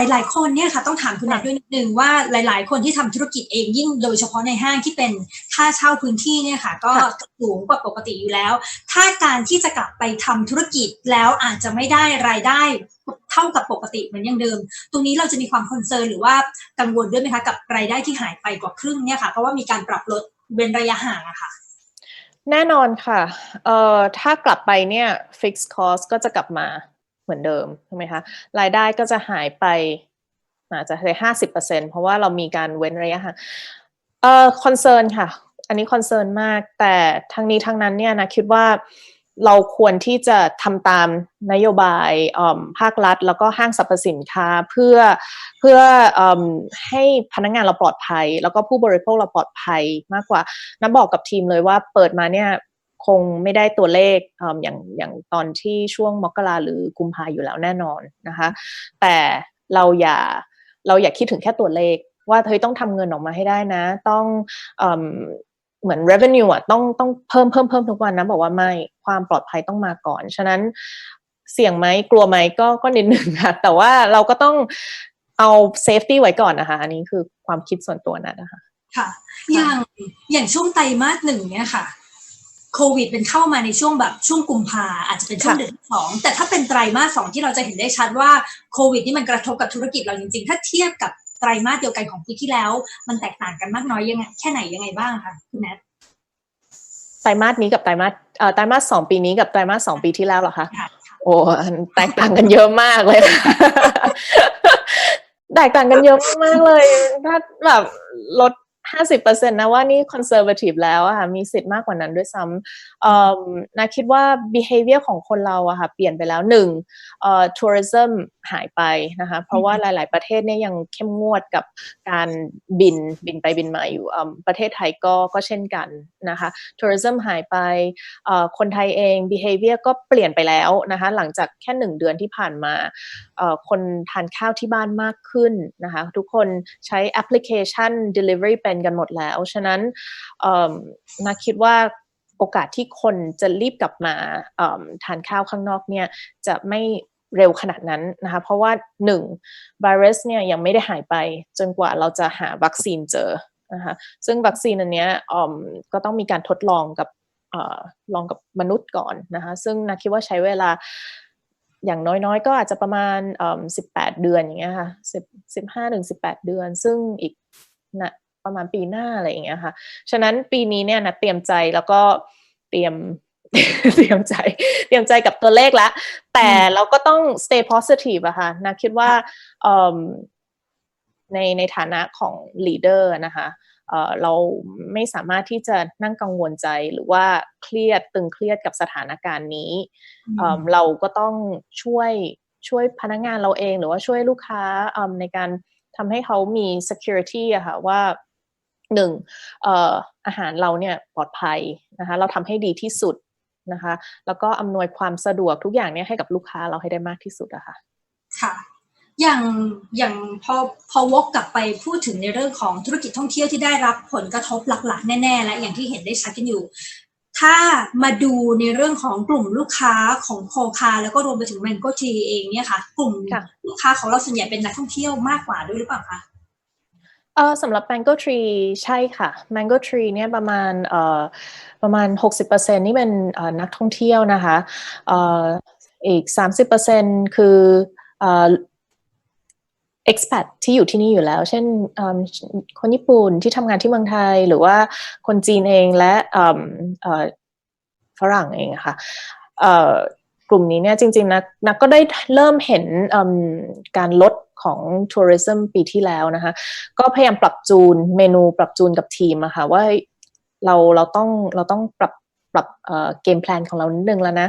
หลายๆคนเนี่ยค่ะต้องถามคุณนัทด้วยนิดนึงว่าหลาย ๆ คนที่ทำธุรกิจเองยิ่งโดยเฉพาะในห้างที่เป็นค่าเช่าพื้นที่เนี่ยค่ะ ก็สูงกว่าปกติอยู่แล้ว ถ้าการที่จะกลับไปทำธุรกิจแล้วอาจจะไม่ได้รายได้เท่ากับปกติเหมือนอย่างเดิม ตรงนี้เราจะมีความคอนเซิร์นหรือว่ากังวลด้วยไหมคะกับรายได้ที่หายไปกว่าครึ่งเนี่ยค่ะเพราะว่ามีการปรับลดเว้นระยะห่างอะค่ะแน่นอนค่ะ เอ่อ ถ้ากลับไปเนี่ย fixed cost ก็จะกลับมา เหมือนเดิมใช่ไหมคะรายได้ก็จะหายไปอาจจะเลยห้าสิบเปอร์เซ็นเพราะว่าเรามีการเว้นระยะห่างเอ่อคอนเซิร์นค่ะ อันนี้คอนเซิร์นมาก แต่ทั้งนี้ทั้งนั้นเนี่ยนะคิดว่าเราควรที่จะทำตามนโยบายภาครัฐ แล้วก็ห้างสรรพสินค้าเพื่อเพื่ออให้พนักงานเราปลอดภัย แล้วก็ผู้บริโภคเราปลอดภัยมากกว่านับบอกกับทีมเลยว่าเปิดมาเนี่ย คงไม่ได้ตัวเลขอย่างอย่างตอนที่ช่วงมกราหรือกุมภาอยู่แล้วแน่นอนนะคะ แต่เราอย่าเราอย่าคิดถึงแค่ตัวเลข ว่าเฮ้ยต้องทำเงินออกมาให้ได้นะ ต้องเหมือน revenue อะต้องต้องเพิ่มเพิ่มเพิ่มทุกวันนะ บอกว่าไม่ความปลอดภัยต้องมาก่อน ฉะนั้นเสี่ยงไหมกลัวไหมก็ก็นิดหนึ่งค่ะแต่ว่าเราก็ต้องเอา safety ไว้ก่อนนะคะ อันนี้คือความคิดส่วนตัวนะนะคะ ค่ะ อย่างอย่างช่วงไตรมาสหนึ่งเนี่ยค่ะ โควิดเป็นเข้ามาในช่วงแบบช่วงกุมภาอาจจะเป็นช่วงเดือนสองแต่ถ้าเป็นไตรมาสสองที่เราจะเห็นได้ชัดว่าโควิดนี่มันกระทบกับธุรกิจเราจริงๆ ถ้าเทียบกับไตรมาสเดียวกันของปีที่แล้ว มันแตกต่างกันมากน้อยยังไงแค่ไหนยังไงบ้างคะคุณแนทไตรมาสนี้กับไตรมาสเอ่อไตรมาสสองปีนี้กับไตรมาสสองปีที่แล้วเหรอคะโอ้แตกต่างกันเยอะมากเลยแตกต่างกันเยอะมากเลยถ้าแบบลด ห้าสิบเปอร์เซ็นต์นะว่านี่คอนเซอร์เวทีฟแล้วอะค่ะมีสิทธิ์มากกว่านั้นด้วยซ้ำนะคิดว่า behavior ของคนเราอะค่ะเปลี่ยนไปแล้วหนึ่งเอ่อ tourism หายไปนะคะเพราะว่าหลาย ๆ ประเทศเนี่ยยังเข้มงวดกับการบินบินไปบินมาอยู่ประเทศไทยก็ก็เช่นกันนะคะ tourism หายไปคนไทยเอง behavior ก็เปลี่ยนไปแล้วนะคะหลังจากแค่หนึ่งเดือนที่ผ่านมา คนทานข้าวที่บ้านมากขึ้นนะคะทุกคนใช้แอปพลิเคชัน delivery เป็นกันหมดแล้ว ฉะนั้นนาคิดว่าโอกาสที่คนจะรีบกลับมาทานข้าวข้างนอกเนี่ยจะไม่เร็วขนาดนั้นนะคะเพราะว่าหนึ่งไวรัสเนี่ยยังไม่ได้หายไปจนกว่าเราจะหาวัคซีนเจอนะคะซึ่งวัคซีนอันนี้ก็ต้องมีการทดลองกับอลองกับมนุษย์ก่อนนะคะซึ่งนาคิดว่าใช้เวลา อย่างน้อยๆ ก็อาจจะประมาณสิบแปดเดือนอย่างเงี้ยค่ะสิบสิบห้าถึงสิบแปดเดือน ซึ่งอีกนะประมาณปีหน้าอะไรอย่างเงี้ยค่ะ ฉะนั้นปีนี้เนี่ยนะเตรียมใจแล้วก็เตรียมเตรียมใจ เตรียมใจกับตัวเลขล้วแต่เราก็ต้อง stay positive อะค่ะนะคิดว่าในในฐานะของ leader นะคะ เราไม่สามารถที่จะนั่งกังวลใจหรือว่าเครียดตึงเครียดกับสถานการณ์นี้เราก็ต้องช่วยช่วยพนักงานเราเองหรือว่าช่วยลูกค้าในการทำให้เขามี security อะค่ะว่าหนึ่งอาหารเราเนี่ยปลอดภัยนะคะเราทำให้ดีที่สุดนะคะแล้วก็อำนวยความสะดวกทุกอย่างเนี่ยให้กับลูกค้าเราให้ได้มากที่สุดอะค่ะค่ะ อย่างอย่างพอพอวกกลับไปพูดถึงในเรื่องของธุรกิจท่องเที่ยวที่ได้รับผลกระทบหลักๆ แน่ ๆ และอย่างที่เห็นได้ชัดกันอยู่ ถ้ามาดูในเรื่องของกลุ่มลูกค้าของโคคา แล้วก็รวมไปถึงแมงโกทีเองเนี่ยค่ะ กลุ่มลูกค้าของเราส่วนใหญ่เป็นนักท่องเที่ยวมากกว่าด้วยหรือเปล่าคะเออสำหรับ Mango Tree ใช่ค่ะ Mango Tree เนี่ยประมาณเอ่อประมาณ 60%นี่เป็นเอ่อนักท่องเที่ยวนะคะเอ่ออีก 30%คือเอ่อ expat ที่อยู่ที่นี่อยู่แล้ว เช่นคนญี่ปุ่นที่ทำงานที่เมืองไทย หรือว่าคนจีนเองและฝรั่งเองค่ะกลุ่มนี้เนี่ยจริงๆนะนักก็ได้เริ่มเห็นการลดของทัวริซึมปีที่แล้วนะคะก็พยายามปรับจูนเมนูปรับจูนกับทีมอะคะ่ะว่าเราเราต้องเราต้องปรับ ปรับเกมแพลนของเรานิดนึงแล้วนะ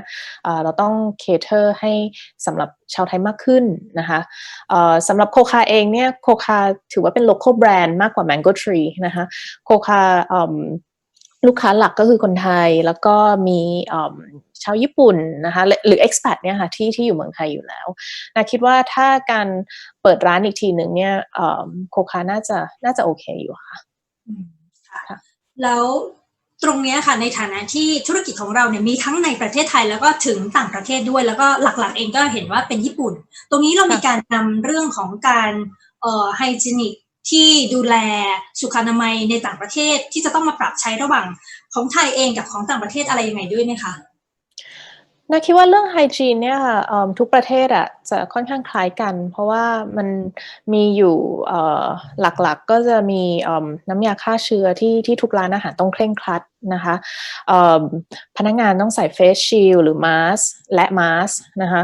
เราต้องเคเทอร์ให้สำหรับชาวไทยมากขึ้นนะคะสำหรับโคคาเองเนี่ยโคคาถือว่าเป็น local brand มากกว่า Mango Tree นะคะโคคาลูกค้าหลักก็คือคนไทยแล้วก็มีชาวญี่ปุ่นนะคะหรือ expat เนี่ยค่ะที่ที่อยู่เมืองไทยอยู่แล้วนะคิดว่าถ้าการเปิดร้านอีกทีหนึ่งเนี่ยโคคาน่าจะน่าจะโอเคอยู่ค่ะค่ะแล้ว ตรงนี้ค่ะในฐานะที่ธุรกิจของเราเนี่ยมีทั้งในประเทศไทยแล้วก็ถึงต่างประเทศด้วย แล้วก็หลักๆเองก็เห็นว่าเป็นญี่ปุ่น ตรงนี้เรามีการนำเรื่องของการเอ่อไฮจีนิกที่ดูแลสุขอนามัยในต่างประเทศที่จะต้องมาปรับใช้ระหว่างของไทยเองกับของต่างประเทศอะไรยังไงด้วยไหมคะ นาคิดว่าเรื่องไฮจีนเนี่ยค่ะทุกประเทศอะจะค่อนข้างคล้ายกัน เพราะว่ามันมีอยู่หลักๆก็จะมีน้ำยาฆ่าเชื้อที่ที่ทุกร้านอาหารต้องเคร่งครัดนะคะพนักงานต้องใส่เฟสชิลหรือมาสและมาสนะคะ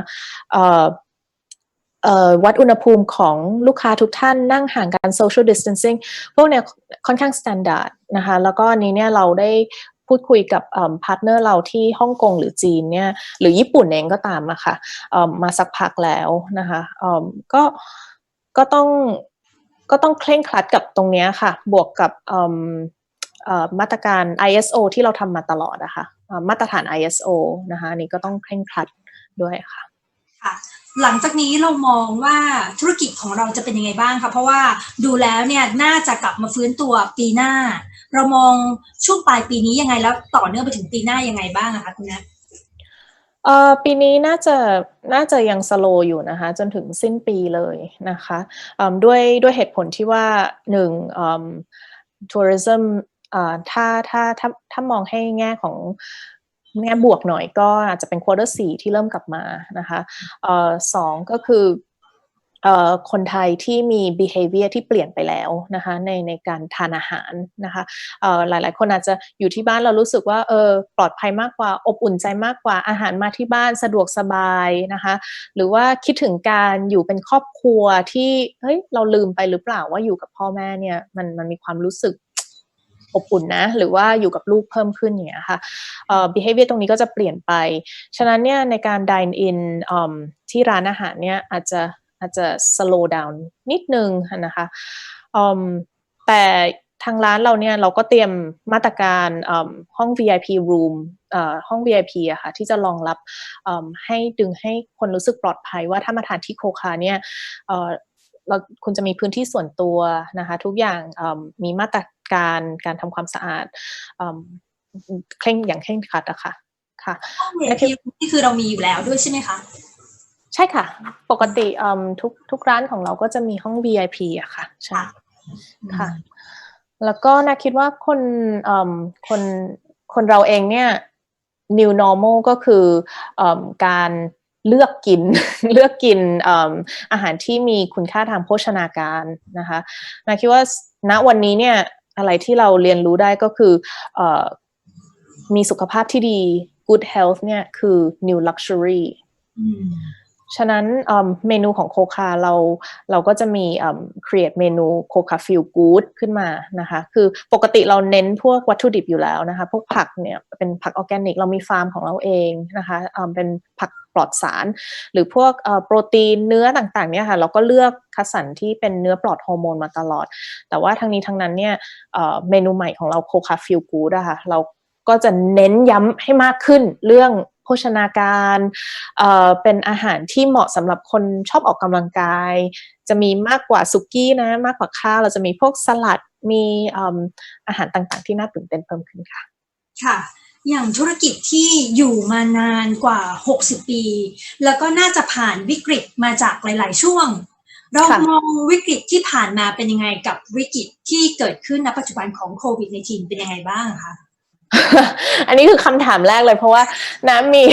วัดอุณหภูมิของลูกค้าทุกท่านนั่งห่างกัน social distancing พวกเนี้ยค่อนข้าง standard นะคะ แล้วก็นนี้เนี่ยเราได้ พูดคุยกับพาร์ทเนอร์เราที่ฮ่องกงหรือจีนเนี่ยหรือญี่ปุ่นเองก็ตามอะค่ะเอิ่มมาสักพักแล้วนะคะก็ก็ต้องก็ต้องเคร่งครัดกับตรงนี้ค่ะ บวกกับมาตรการ ISO ที่เราทำมาตลอดนะคะมาตรฐาน ISO นะคะนนี้ก็ต้องเคร่งครัดด้วยค่ะค่ะ หลังจากนี้เรามองว่าธุรกิจของเราจะเป็นยังไงบ้างคะเพราะว่าดูแล้วเนี่ยน่าจะกลับมาฟื้นตัวปีหน้า เรามองช่วงปลายปีนี้ยังไงแล้วต่อเนื่องไปถึงปีหน้ายังไงบ้างะคะคุณนัทเอ่อปีนี้น่าจะน่าจะยังสโลอยู่นะคะจนถึงสิ้นปีเลยนะคะด้วยด้วยเหตุผลที่ว่าหนึ่งทัวริซึมถ้าถ้าถ้าถ้ามองให้แง่ของ แง่บวกหน่อยก็อาจจะเป็นควอเตอร์สี่ที่เริ่มกลับมานะคะเอ่อสองก็คือเอ่อคนไทยที่มี behavior ที่เปลี่ยนไปแล้วนะคะในในการทานอาหารนะคะเอ่อหลายๆคนอาจจะอยู่ที่บ้านเรารู้สึกว่าเออปลอดภัยมากกว่าอบอุ่นใจมากกว่าอาหารมาที่บ้านสะดวกสบายนะคะหรือว่าคิดถึงการอยู่เป็นครอบครัวที่เฮ้ยเราลืมไปหรือเปล่าว่าอยู่กับพ่อแม่เนี่ยมันมันมีความรู้สึก อบอุ่นนะ หรือว่าอยู่กับลูกเพิ่มขึ้นอย่างเงี้ยค่ะเอ่อ behavior ตรงนี้ก็จะเปลี่ยนไป ฉะนั้นเนี่ยในการ dine in ที่ร้านอาหารเนี่ยอาจจะอาจจะ slow down นิดนึงนะคะแต่ทางร้านเราเนี่ยเราก็เตรียมมาตรการห้อง VIP room ห้อง VIP อะค่ะที่จะรองรับให้ดึงให้คนรู้สึกปลอดภัยว่าถ้ามาทานที่โคคาเนี่ยเราคุณจะมีพื้นที่ส่วนตัวนะคะทุกอย่างมีมาตร การการทำความสะอาดอืมเคร่งอย่างเคร่งครัดอะค่ะค่ะห้อง VIP นี่คือเรามีอยู่แล้วด้วยใช่ไหมคะใช่ค่ะ ปกติอืมทุกทุกร้านของเราก็จะมีห้อง VIP อะค่ะใช่ค่ะ แล้วก็นาคิดว่าคนอืมคนคนเราเองเนี่ย new normal ก็คืออืมการเลือกกินเลือกกินอืมอาหารที่มีคุณค่าทางโภชนาการนะคะนาคิดว่าณวันนี้เนี่ย อะไรที่เราเรียนรู้ได้ก็คืออมีสุขภาพที่ดี good health เนี่ยคือ new luxury ฉะนั้นเมนูของโคคาเราเราก็จะมีเอิ่ม create เมนูโคคา feel good ขึ้นมานะคะคือปกติเราเน้นพวกวัตถุดิบอยู่แล้วนะคะพวกผักเนี่ยเป็นผักออร์แกนิก เรามีฟาร์มของเราเองนะคะเป็นผักปลอดสาร หรือพวกโปรตีนเนื้อต่างๆเนี่ยค่ะเราก็เลือกคัดสรรที่เป็นเนื้อปลอดฮอร์โมนมาตลอด แต่ว่าทั้งนี้ทั้งนั้นเนี่ยเมนูใหม่ของเราโคคา feel good อะค่ะเราก็จะเน้นย้ำให้มากขึ้นเรื่อง โภชนาการเอ่อเป็นอาหารที่เหมาะสำหรับคนชอบออกกำลังกาย จะมีมากกว่าซุกี้นะ มากกว่าข้าวเราจะมีพวกสลัดมีเอิ่มอาหารต่างๆ ที่น่าตื่นเต้นเพิ่มขึ้นค่ะ ค่ะ อย่างธุรกิจที่อยู่มานานกว่า 60 ปี แล้วก็น่าจะผ่านวิกฤตมาจากหลาย ๆ ช่วง เราค่ะมองวิกฤตที่ผ่านมาเป็นยังไงกับวิกฤตที่เกิดขึ้นณปัจจุบันของโควิด -19 เป็นยังไงบ้างคะ อันนี้คือคำถามแรกเลย เพราะว่าน้ำมี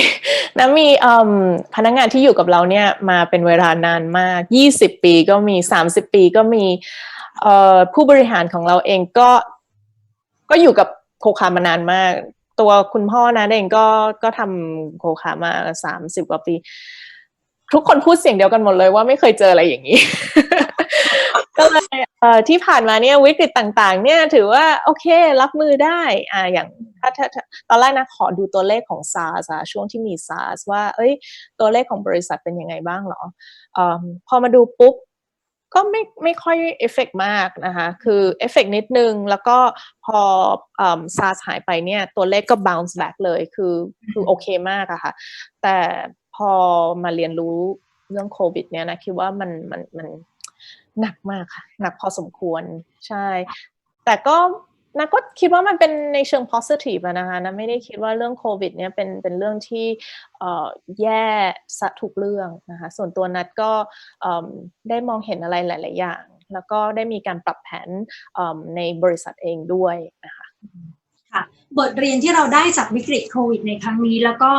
น้ำมีมพนักงานที่อยู่กับเราเนี่ยมาเป็นเวลานานมาก 20 ปีก็มี 30 ปีก็มีผู้บริหารของเราเองก็ก็อยู่กับโคคามานานมาก ตัวคุณพ่อนะเองก็ก็ทำโคคามา 30 กว่าปี ทุกคนพูดเสียงเดียวกันหมดเลยว่าไม่เคยเจออะไรอย่างนี้ ก็เลยเอ่อที่ผ่านมาเนี่ยวิกฤตต่างๆ เนี่ยถือว่าโอเครับมือได้อ่าอย่างถ้าถ้าตอนแรกนะขอดูตัวเลขของ SARS อะช่วงที่มี SARS ว่า เอ้ย ตัวเลขของบริษัทเป็นยังไงบ้างเหรอเอพอมาดูปุ๊บก็ไม่ไม่ค่อยเอฟเฟกมากนะคะ คือเอฟเฟกนิดนึง แล้วก็พอเอ่อ SARS หายไปเนี่ย ตัวเลขก็ bounce back เลย คือคือโอเคมากอะค่ะ แต่พอมาเรียนรู้เรื่องโควิดเนี่ยนะคิดว่ามันมันมัน หนักมากค่ะ หนักพอสมควรใช่ แต่ก็นะก็คิดว่ามันเป็นในเชิง positive อะนะคะนะไม่ได้คิดว่าเรื่องโควิดเนี่ยเป็นเป็นเรื่องที่แย่สะทุกเรื่องนะคะส่วนตัวนัดก็ได้มองเห็นอะไรหลาย ๆ อย่าง แล้วก็ได้มีการปรับแผนในบริษัทเองด้วยนะคะ ค่ะ บทเรียนที่เราได้จากวิกฤตโควิดในครั้งนี้ แล้วก็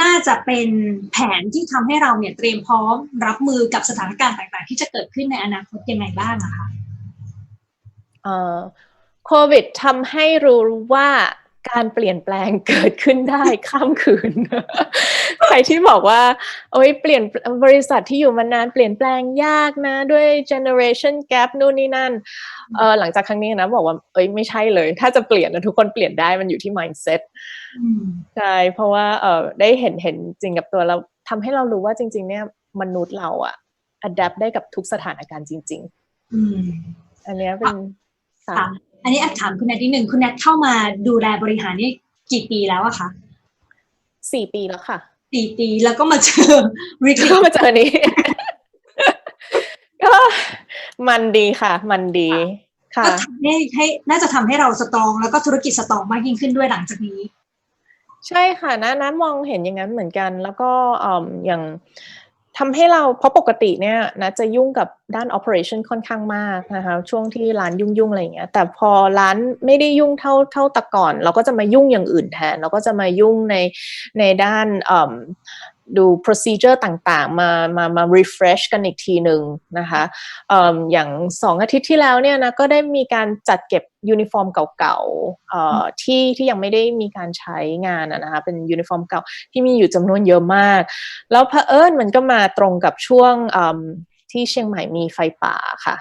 น่าจะเป็นแผนที่ทำให้เราเนี่ยเตรียมพร้อมรับมือกับสถานการณ์ต่างๆ ที่จะเกิดขึ้นในอนาคตยังไงบ้างอะคะเอ่อโควิดทำให้รู้ว่า การเปลี่ยนแปลงเกิดขึ้นได้ข้ามคืน ใครที่บอกว่า โอ้ยเปลี่ยนบริษัทที่อยู่มานานเปลี่ยนแปลงยากนะ ด้วย generation gap นู่นนี่นั่นเออหลังจากครั้งนี้นะ บอกว่า เอ้ยไม่ใช่เลย ถ้าจะเปลี่ยนนะทุกคนเปลี่ยนได้มันอยู่ที่ mindset อืมใช่เพราะว่าเออได้เห็นเห็นจริงกับตัวเราทำให้เรารู้ว่าจริง ๆ เนี่ยมนุษย์เราอะ adapt ได้กับทุกสถานการณ์จริงอืมๆอันเนี้ยเป็นค่ะค่ะ อันนี้แอบถามคุณแนทนิดหนึ่งคุณแนทเข้ามาดูแลบริหารนี่กี่ปีแล้วอะคะสี่ปีแล้วค่ะสี่ปีแล้วก็มาเจอวิกฤตก็มาเจอนี้ก็มันดีค่ะ มันดีค่ะก็ทำให้ให้น่าจะทำให้เราสตรอง แล้วก็ธุรกิจสตรองมากยิ่งขึ้นด้วยหลังจากนี้ ใช่ค่ะนะนะมองเห็นอย่างนั้นเหมือนกัน แล้วก็เอ่ออย่าง ทำให้เราเพราะปกติเนี่ยนะจะยุ่งกับด้าน operation ค่อนข้างมากนะคะช่วงที่ร้านยุ่งๆอะไรอย่างเงี้ยแต่พอร้านไม่ได้ยุ่งเท่าเท่าแต่ก่อน เราก็จะมายุ่งอย่างอื่นแทน เราก็จะมายุ่งในในด้านเอิ่ม ดู procedure ต่างๆ มามามา refresh กันอีกทีหนึ่งนะคะออย่างสองอาทิตย์ที่แล้วเนี่ยนะก็ได้มีการจัดเก็บยูนิฟอร์มเก่าๆที่ที่ยังไม่ได้มีการใช้งานนะคะเป็นยูนิฟอร์มเก่าที่มีอยู่จำนวนเยอะมาก แล้วเผอิญมันก็มาตรงกับช่วงที่เชียงใหม่มีไฟป่าค่ะ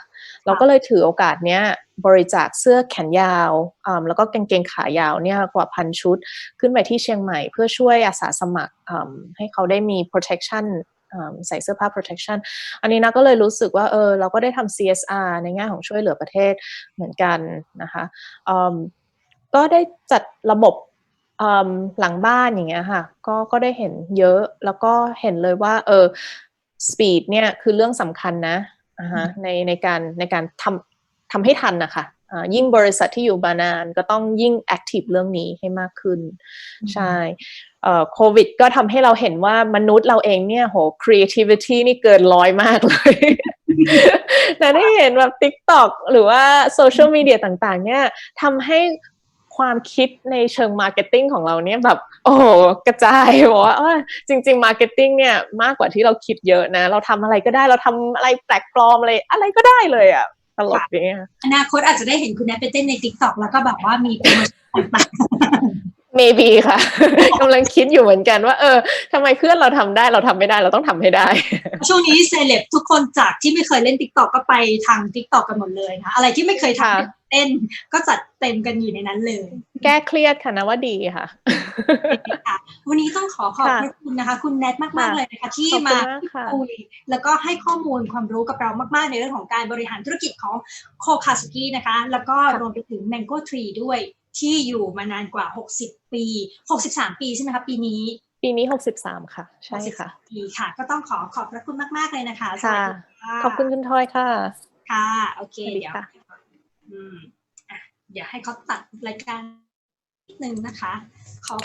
เราก็เลยถือโอกาสเนี้ย บริจาคเสื้อแขนยาวอืมแล้วก็กางเกงขายาวเนี่ยกว่าพันชุด ขึ้นไปที่เชียงใหม่ เพื่อช่วยอาสาสมัครอืมให้เขาได้มี protection อืมใส่เสื้อผ้า protection อันนี้นะก็เลยรู้สึกว่าเออเราก็ได้ทำ CSR ในแง่ของช่วยเหลือประเทศเหมือนกันนะคะอืมก็ได้จัดระบบอืมหลังบ้านอย่างเงี้ยค่ะก็ก็ได้เห็นเยอะแล้วก็เห็นเลยว่าเออ speed เนี่ยคือเรื่องสำคัญนะอ่าฮะในในการในการทำ ทำให้ทันนะคะอ่ายิ่งบริษัทที่อยู่มานานก็ต้องยิ่ง active เรื่องนี้ให้มากขึ้น ใช่เอ่อโควิดก็ทำให้เราเห็นว่ามนุษย์เราเองเนี่ยโห creativity นี่เกินร้อยมากเลยแต่ได้เห็นแบบ TikTok หรือว่าโซเชียลมีเดียต่างๆ เนี่ยทำให้ความคิดในเชิงมาร์เก็ตติ้งของเราเนี่ยแบบ โอ้โหกระจายบอกว่าเออจริงๆมาร์เก็ตติ้งเนี่ยมากกว่าที่เราคิดเยอะนะ เราทำอะไรก็ได้เราทำอะไรแปลกปลอมอะไรอะไรก็ได้เลยอะต ลกดีอะอนาคตอาจจะได้เห็นคุณแนทไปเต้นใน t ิ k t o k แล้วก็แบบว่ามีโปรโมชั่นต่าง maybe ค่ะกำลังคิดอยู่เหมือนกันว่า เออทำไมเพื่อนเราทำได้เราทำไม่ได้เราต้องทำให้ได้ๆช่วงนี้เซเลบทุกคนจากที่ไม่เคยเล่น t ิ k t o k ก็ไปทาง t ิ k t o k กันหมดเลยนะอะไรที่ไม่เคยค่ะทำ เต้น ก็จัดเต็มกันอยู่ในนั้นเลย แก้เครียดค่ะนะว่าดีค่ะค่ะวันนี้ต้องขอขอบค่ะพระคุณนะคะ คุณแนทมากค่ะๆเลยนะคะ ที่ขอบคุณมามากค่ะคุย แล้วก็ให้ข้อมูลความรู้กับเรามาก ๆ ในเรื่องของการบริหารธุรกิจของโคคาสกินะคะ แล้วก็ค่ะรวมไปถึง Mango Tree ด้วยที่อยู่มานานกว่า 60 ปี 63 ปีใช่ไหมคะปีนี้ ปีนี้หกสิบสามค่ะ ใช่ค่ะ63ปีค่ะ ก็ต้องขอขอบพระคุณมาก ๆ เลยนะคะสค่ะวัสดีค่ะ ขอบคุณคุณทอยค่ะ ค่ะ โอเคสวัสดีเดี๋ยวค่ะ อืมอะเดี๋ยวให้เขาตัดรายการนิดนึงนะคะขอ